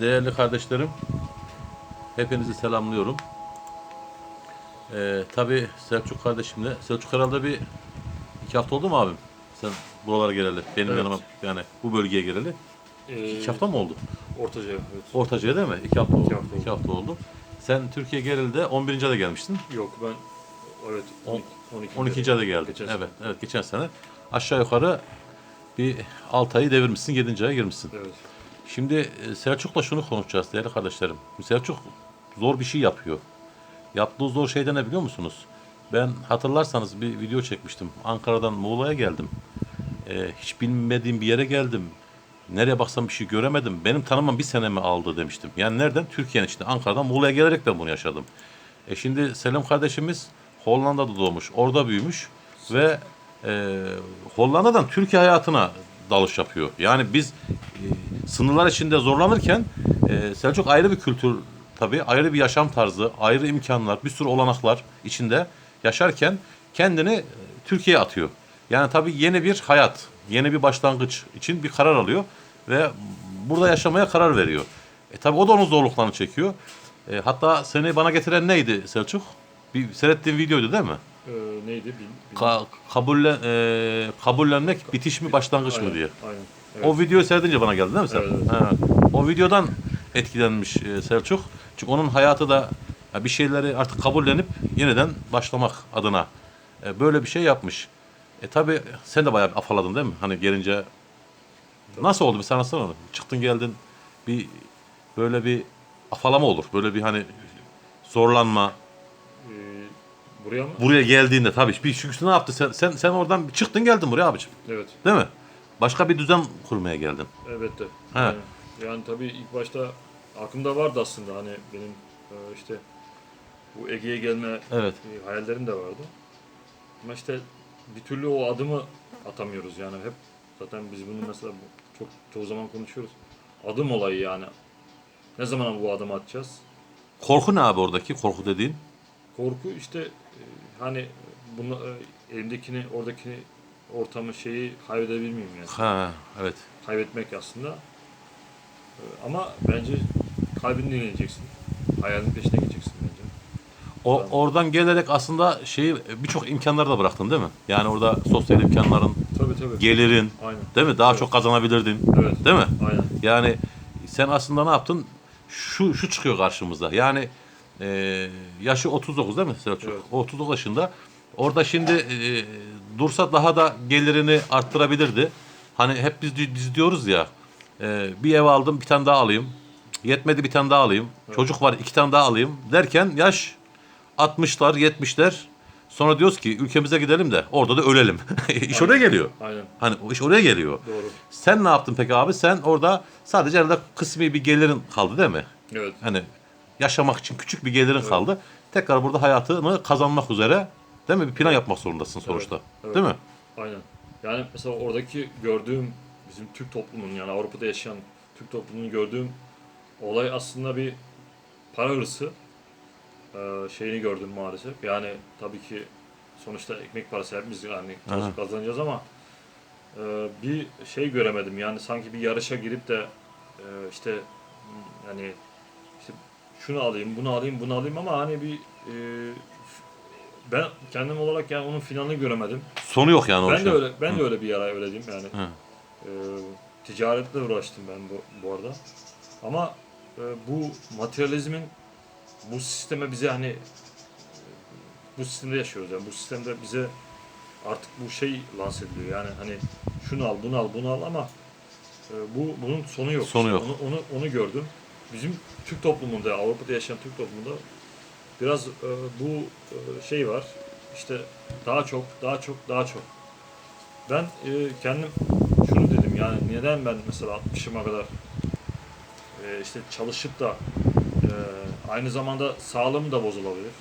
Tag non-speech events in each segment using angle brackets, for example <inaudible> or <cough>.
Değerli kardeşlerim, hepinizi selamlıyorum. Ee, Tabi Selçuk kardeşimle, Selçuk herhalde bir iki hafta oldu mu abim? Sen buralara geleli, benim Evet. yanıma yani bu bölgeye geleli. Ee, İki hafta mı oldu? Ortaca evet. Ortaca'ya değil mi? İki hafta oldu. hafta oldu. İki hafta oldu. Sen Türkiye geleli de 11. ayda gelmiştin. Yok ben evet On- 12. 12. ayda geldin. Geçen evet, sene. evet geçen sene. Aşağı yukarı bir 6 ayı devirmişsin, 7. aya girmişsin. Evet. Şimdi e, Selçuk'la şunu konuşacağız değerli kardeşlerim. Selçuk zor bir şey yapıyor. Yaptığı zor şey de ne biliyor musunuz? Ben hatırlarsanız bir video çekmiştim. Ankara'dan Muğla'ya geldim. E, hiç bilmediğim bir yere geldim. Nereye baksam bir şey göremedim. Benim tanımam bir senemi aldı demiştim. Yani nereden? Türkiye'nin içinde. Ankara'dan Muğla'ya gelerek ben bunu yaşadım. E şimdi Selim kardeşimiz Hollanda'da doğmuş. Orada büyümüş. Ve e, Hollanda'dan Türkiye hayatına dalış yapıyor. Yani biz e, sınırlar içinde zorlanırken e, Selçuk ayrı bir kültür tabii, ayrı bir yaşam tarzı, ayrı imkanlar, bir sürü olanaklar içinde yaşarken kendini e, Türkiye'ye atıyor. Yani tabii yeni bir hayat, yeni bir başlangıç için bir karar alıyor ve burada yaşamaya karar veriyor. E tabii o da onun zorluklarını çekiyor. E, hatta seni bana getiren neydi Selçuk? Bir seyrettiğin videoydu değil mi? Ee, neydi? Bil, bil- Ka- kabullen, e, kabullenmek bitiş mi başlangıç mı Aynen, diye. Aynen. Evet. O videoyu seyredince bana geldi değil mi sen? Evet, evet. Ha. O videodan etkilenmiş e, Selçuk. Çünkü onun hayatı da ya bir şeyleri artık kabullenip yeniden başlamak adına e, böyle bir şey yapmış. E tabi sen de bayağı bir afaladın değil mi? Hani gelince nasıl oldu bir sana onu. Çıktın geldin bir böyle bir afalama olur. Böyle bir hani zorlanma. Buraya mı? Buraya geldiğinde tabii bir çünkü ne yaptı? Sen, sen, sen oradan çıktın geldin buraya abicim. Evet. Değil mi? Başka bir düzen kurmaya geldin. Evet de. He. Yani, yani tabii ilk başta aklımda vardı aslında hani benim e, işte bu Ege'ye gelme Evet. e, hayallerim de vardı. Ama işte bir türlü o adımı atamıyoruz yani hep zaten biz bunu mesela çok çoğu zaman konuşuyoruz. Adım olayı yani. Ne zaman bu adımı atacağız? Korku ne abi oradaki? Korku dediğin? Korku işte e, hani bunu e, elimdekini, oradakini ortamı şeyi kaybedebilir miyim yani? Ha, evet. Kaybetmek aslında. E, Ama bence kalbini dinleyeceksin. Hayalin peşine gideceksin bence. O oradan gelerek aslında şeyi birçok imkanları da bıraktın değil mi? Yani orada sosyal imkanların, Tabii tabii. gelirin, Aynen. değil mi? Daha Evet. çok kazanabilirdin. Evet. Değil mi? Aynen. Yani sen aslında ne yaptın? Şu şu çıkıyor karşımıza. Yani e, yaşı 39 değil mi Selçuk? Evet. O 39 yaşında. Orada şimdi e, dursa daha da gelirini arttırabilirdi. Hani hep biz biz diyoruz ya e, bir ev aldım bir tane daha alayım. Yetmedi bir tane daha alayım. Çocuk var iki tane daha alayım derken yaş 60'lar 70'ler sonra diyoruz ki ülkemize gidelim de orada da ölelim. <laughs> iş oraya geliyor. Aynen. Hani iş oraya geliyor. Doğru. Sen ne yaptın peki abi? Sen orada sadece arada kısmi bir gelirin kaldı değil mi? Evet. Hani yaşamak için küçük bir gelirin kaldı. Tekrar burada hayatını kazanmak üzere değil mi? Bir plan yapmak zorundasın sonuçta. evet. Değil mi? Aynen. Yani mesela oradaki gördüğüm bizim Türk toplumunun yani Avrupa'da yaşayan Türk toplumunun gördüğüm olay aslında bir para hırsı Ee, şeyini gördüm maalesef. Yani tabii ki sonuçta ekmek parası hepimiz yani çalışıp kazanacağız ama e, bir şey göremedim. Yani sanki bir yarışa girip de e, işte yani şunu alayım, bunu alayım, bunu alayım ama hani bir e, ben kendim olarak yani onun finalini göremedim. Sonu yok yani Ben de öyle ben de öyle bir ara öyleyim yani. Hı. Ee, ticaretle uğraştım ben bu, bu arada. Ama e, bu materyalizmin bu sisteme bize hani e, bu sistemde yaşıyoruz yani bu sistemde bize artık bu şey lanse ediliyor yani hani şunu al bunu al bunu al ama e, bu bunun sonu yok. Sonu yok. Onu, onu, onu gördüm. Bizim Türk toplumunda Avrupa'da yaşayan Türk toplumunda biraz e, bu e, şey var işte daha çok daha çok daha çok ben e, kendim şunu dedim yani neden ben mesela 60'ıma kadar e, işte çalışıp da e, aynı zamanda sağlığım da bozulabilir.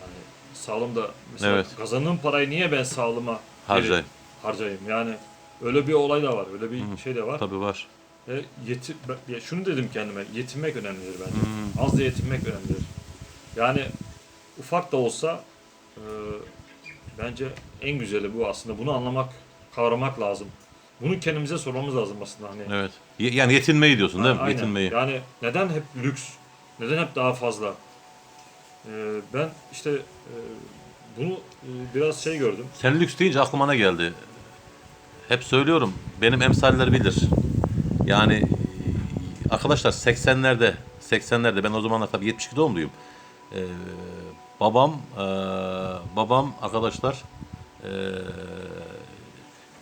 Hani sağlığım da mesela Evet. kazandığım parayı niye ben sağlığıma verip harcayayım? Yani öyle bir olay da var. Öyle bir Hı. şey de var. Tabii var. E, yeti, ya şunu dedim kendime. Yetinmek önemlidir bence. Hmm. Az da yetinmek önemlidir. Yani ufak da olsa e, bence en güzeli bu aslında. Bunu anlamak, kavramak lazım. bunu kendimize sormamız lazım aslında hani. Evet. Yani yetinmeyi diyorsun değil mi? Aynen. Yetinmeyi. Yani neden hep lüks? Neden hep daha fazla? Ee, ben işte e, bunu e, biraz şey gördüm. Sen lüks deyince aklıma ne geldi? Hep söylüyorum. Benim emsaller bilir. Yani arkadaşlar 80'lerde 80'lerde ben o zamanlar tabii 72 doğumluyum. Ee, babam e, babam arkadaşlar e,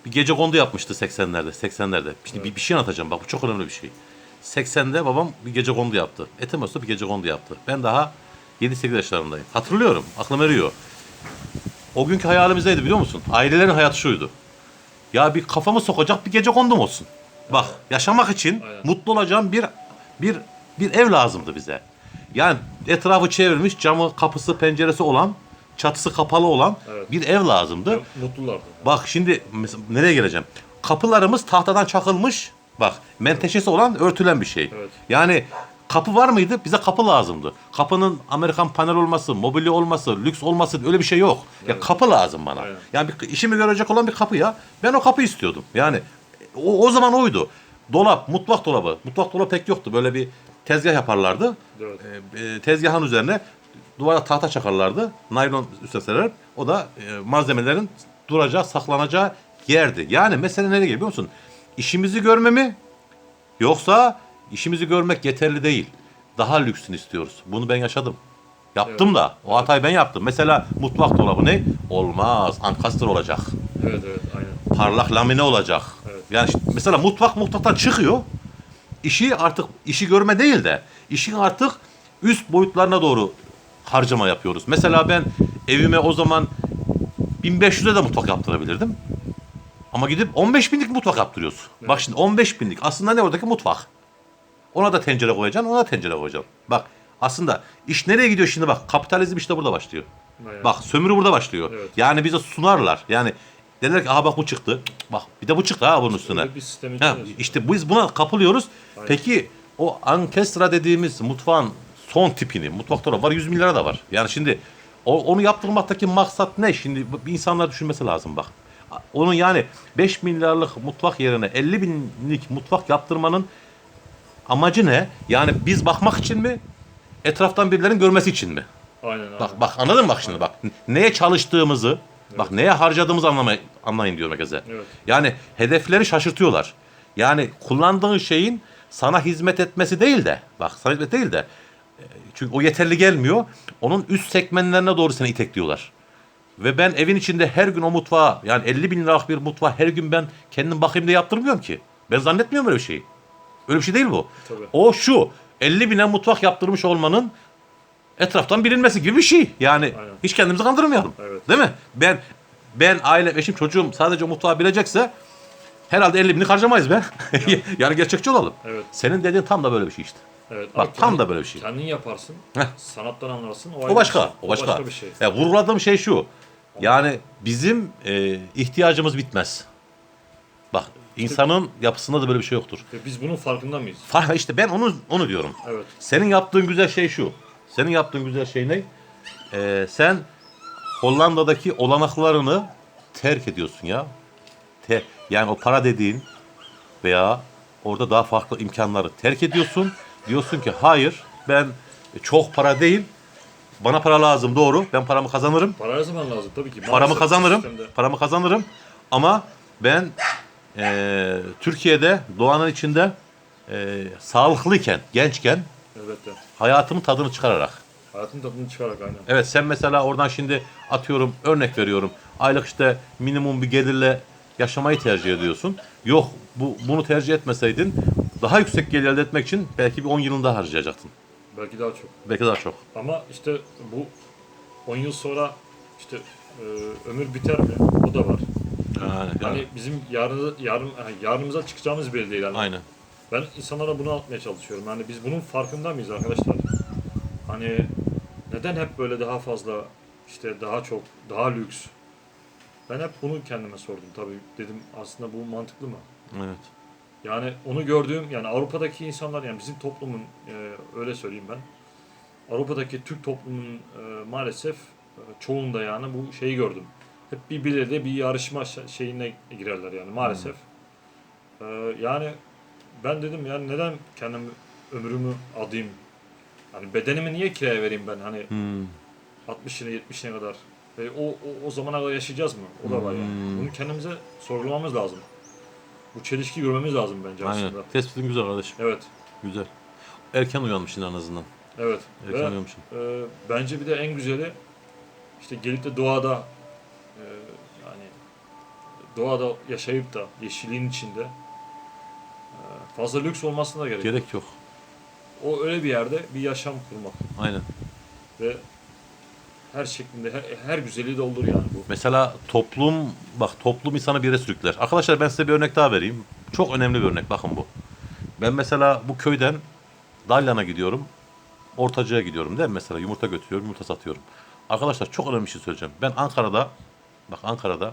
bir gece kondu yapmıştı 80'lerde 80'lerde. Şimdi bir, bir şey anlatacağım bak bu çok önemli bir şey. 80'de babam bir gece kondu yaptı. Etemos'ta bir gece kondu yaptı. Ben daha 7-8 yaşlarındayım. Hatırlıyorum. Aklım eriyor. O günkü hayalimiz neydi biliyor musun? Ailelerin hayatı şuydu. Ya bir kafamı sokacak bir gece kondum olsun. Bak yaşamak için Aynen. mutlu olacağım bir bir bir ev lazımdı bize. Yani etrafı çevrilmiş camı kapısı penceresi olan çatısı kapalı olan Evet. bir ev lazımdı. Mutlulardı. Bak şimdi mes- nereye geleceğim? Kapılarımız tahtadan çakılmış. Bak menteşesi olan örtülen bir şey. Evet. Yani kapı var mıydı? Bize kapı lazımdı. Kapının Amerikan panel olması, mobilya olması, lüks olması öyle bir şey yok. Ya kapı lazım bana. Aynen. Yani bir, işimi görecek olan bir kapı ya. Ben o kapı istiyordum. Yani o, o zaman oydu. Dolap, mutfak dolabı. Mutfak dolabı pek yoktu. Böyle bir tezgah yaparlardı. Evet. Ee, e, tezgahın üzerine duvara tahta çakarlardı. Naylon üstüne. O da e, malzemelerin duracağı, saklanacağı yerdi. Yani mesele nereye geliyor biliyor musun? İşimizi görme mi? Yoksa işimizi görmek yeterli değil. Daha lüksünü istiyoruz. Bunu ben yaşadım. Yaptım da. O hatayı ben yaptım. Mesela mutfak dolabı ne? Olmaz. Ankastre olacak. Evet evet aynen. Parlak lamine olacak. Evet. Yani işte mesela mutfak mutfaktan çıkıyor. İşi artık işi görme değil de işin artık üst boyutlarına doğru harcama yapıyoruz. Mesela ben evime o zaman 1500'e de mutfak yaptırabilirdim. Ama gidip 15 binlik mutfak yaptırıyoruz. Bak şimdi 15 binlik aslında ne oradaki mutfak. Ona da tencere koyacaksın, ona da tencere koyacaksın. Bak aslında iş nereye gidiyor şimdi bak. Kapitalizm işte burada başlıyor. Aynen. Bak sömürü burada başlıyor. Evet. Yani bize sunarlar. Yani derler ki aha bak bu çıktı. Bak bir de bu çıktı ha bunun üstüne. Öyle bir sistemin Ha, işte biz buna kapılıyoruz. Aynen. Peki o ankestra dediğimiz mutfağın son tipini, mutfak dolabı var 100 milyara da var. Yani şimdi o, onu yaptırmaktaki maksat ne? Şimdi bu- bir insanlar düşünmesi lazım bak. Onun yani 5 milyarlık mutfak yerine 50 binlik mutfak yaptırmanın amacı ne? Yani biz bakmak için mi? Etraftan birilerinin görmesi için mi? Aynen aynen. Bak bak anladın mı bak şimdi bak. Neye çalıştığımızı, bak neye harcadığımızı anlamay anlayın diyorum herkese. Evet. Yani hedefleri şaşırtıyorlar. Yani kullandığın şeyin sana hizmet etmesi değil de, bak sana hizmet değil de, e, çünkü o yeterli gelmiyor. Onun üst segmentlerine doğru seni itekliyorlar. Ve ben evin içinde her gün o mutfağa, yani 50 bin liralık bir mutfağa her gün ben kendim bakayım diye yaptırmıyorum ki. Ben zannetmiyorum öyle bir şeyi. Öyle bir şey değil bu. Tabii. O şu, 50 bine mutfak yaptırmış olmanın etraftan bilinmesi gibi bir şey. Yani Aynen. hiç kendimizi kandırmayalım. Evet. Değil mi? Ben ben aile, eşim, çocuğum sadece o mutfağı bilecekse herhalde 50 binlik harcamayız be. <laughs> yani gerçekçi olalım. Evet. Senin dediğin tam da böyle bir şey işte. Evet. Bak, tam kendin- da böyle bir şey. Kendin yaparsın. Heh. Sanattan anlarsın. O, O başka, şey. o başka. bir şey. Ya vurguladığım şey şu. Yani bizim e, ihtiyacımız bitmez. Bak insanın yapısında da böyle bir şey yoktur. Biz bunun farkında mıyız? Fa- işte ben onu onu diyorum. Evet. Senin yaptığın güzel şey şu. Senin yaptığın güzel şey ne? Ee, sen Hollanda'daki olanaklarını terk ediyorsun ya. Te- yani o para dediğin veya orada daha farklı imkanları terk ediyorsun. Diyorsun ki hayır ben çok para değil bana para lazım doğru ben paramı kazanırım. Para her zaman lazım tabii ki. Paramı Maalesef kazanırım. sistemde. Paramı kazanırım. Ama ben eee, Türkiye'de doğanın içinde eee sağlıklıyken, gençken Elbette. hayatımın tadını çıkararak. Hayatın tadını çıkarak aynen. Evet sen mesela oradan şimdi atıyorum örnek veriyorum. Aylık işte minimum bir gelirle yaşamayı tercih ediyorsun. Yok bu bunu tercih etmeseydin daha yüksek gelir elde etmek için belki bir 10 yılını daha harcayacaktın. Belki daha çok. Belki daha çok. Ama işte bu 10 yıl sonra işte e, ömür biter mi? O da var. Yani, Hani bizim yarın, yarın yani yarınımıza çıkacağımız belli değil. Yani. Aynen. Ben insanlara bunu anlatmaya çalışıyorum. Yani biz bunun farkında mıyız arkadaşlar? Hani neden hep böyle daha fazla işte daha çok daha lüks? Ben hep bunu kendime sordum tabii. Dedim aslında bu mantıklı mı? Evet. Yani onu gördüğüm yani Avrupa'daki insanlar yani bizim toplumun e, öyle söyleyeyim ben. Avrupa'daki Türk toplumunun e, maalesef e, çoğunda yani bu şeyi gördüm. Hep birbirleriyle bir yarışma şeyine girerler yani maalesef. Ee, yani ben dedim yani neden kendim ömrümü adayım? Hani bedenimi niye kiraya vereyim ben hani Hmm. 60'ine 70'ine kadar? Ve o, o, o zamana kadar yaşayacağız mı? O da var yani. Hmm. Bunu kendimize sorgulamamız lazım. Bu çelişki görmemiz lazım bence Aynen. aslında. Tespitin güzel kardeşim. Evet. Güzel. Erken uyanmışsın en azından. Evet. Erken Ve, uyanmışsın. e, bence bir de en güzeli işte gelip de doğada e, yani doğada yaşayıp da yeşilliğin içinde fazla lüks olmasına da gerek. yok. Gerek yok. O öyle bir yerde bir yaşam kurmak Aynen. ve her şeklinde her, her güzeli de olur yani bu. Mesela toplum, bak toplum insanı bir yere sürükler. Arkadaşlar ben size bir örnek daha vereyim. Çok önemli bir örnek bakın bu. Ben mesela bu köyden Dalyan'a gidiyorum. Ortacı'ya gidiyorum değil mi? Mesela yumurta götürüyorum, yumurta satıyorum. Arkadaşlar çok önemli bir şey söyleyeceğim. Ben Ankara'da, bak Ankara'da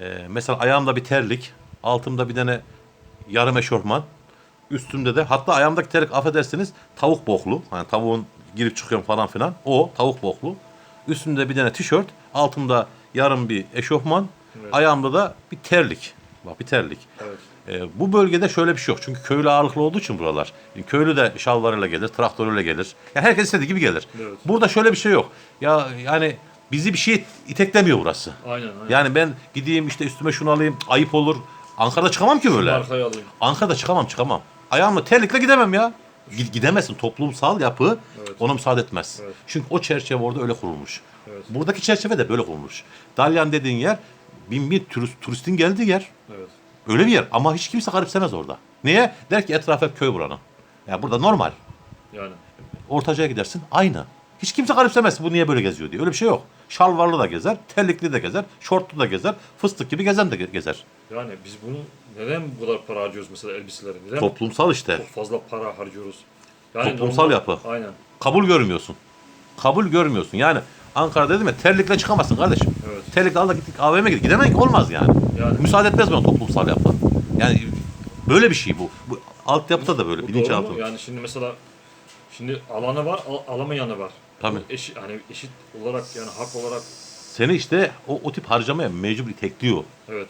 e, mesela ayağımda bir terlik, altımda bir tane yarım eşofman, üstümde de hatta ayağımdaki terlik affedersiniz tavuk boklu. Hani tavuğun girip çıkıyorum falan filan. O tavuk boklu. Üstümde bir tane tişört, altımda yarım bir eşofman, Evet. ayağımda da bir terlik. Bak bir terlik. Evet. Ee, bu bölgede şöyle bir şey yok. Çünkü köylü ağırlıklı olduğu için buralar. Yani köylü de şalvarıyla gelir, traktörüyle gelir. Yani herkes istediği gibi gelir. Evet. Burada şöyle bir şey yok. Ya yani bizi bir şey iteklemiyor burası. Aynen aynen. Yani ben gideyim işte üstüme şunu alayım, ayıp olur. Ankara'da çıkamam ki böyle. Arkaya alayım. Ankara'da çıkamam çıkamam. Ayağımla terlikle gidemem ya. Gid- Gidemezsin. Toplumsal yapı Evet. ona müsaade etmez. Evet. Çünkü o çerçeve orada öyle kurulmuş. Evet. Buradaki çerçeve de böyle kurulmuş. Dalyan dediğin yer bin bir turist, turistin geldiği yer. Evet. Öyle bir yer ama hiç kimse garipsemez orada. Niye? Der ki etrafı hep köy buranın. Ya burada normal. Yani Ortaca'ya gidersin aynı. Hiç kimse garipsemez bu niye böyle geziyor diye. Öyle bir şey yok. Şalvarlı da gezer, terlikli de gezer, şortlu da gezer, fıstık gibi gezen de ge- gezer. yani biz bunu neden bu kadar para harcıyoruz mesela elbiselere? Neden Toplumsal işte. çok fazla para harcıyoruz? Toplumsal yapı. Aynen. Kabul görmüyorsun. Kabul görmüyorsun. Yani Ankara dedim ya terlikle çıkamazsın kardeşim. Evet. Terlikle al da gittik AVM'e git. Gidemek olmaz yani. Yani. Müsaade etmez bana toplumsal yapı. Yani böyle bir şey bu. Bu altyapıda da böyle Bu bilinçaltı. doğru mu? Yani şimdi mesela şimdi alanı var, al- alamayanı var. Tabii. Eşit, hani eşit olarak yani hak olarak Seni işte o, o tip harcamaya mecbur itekliyor. evet.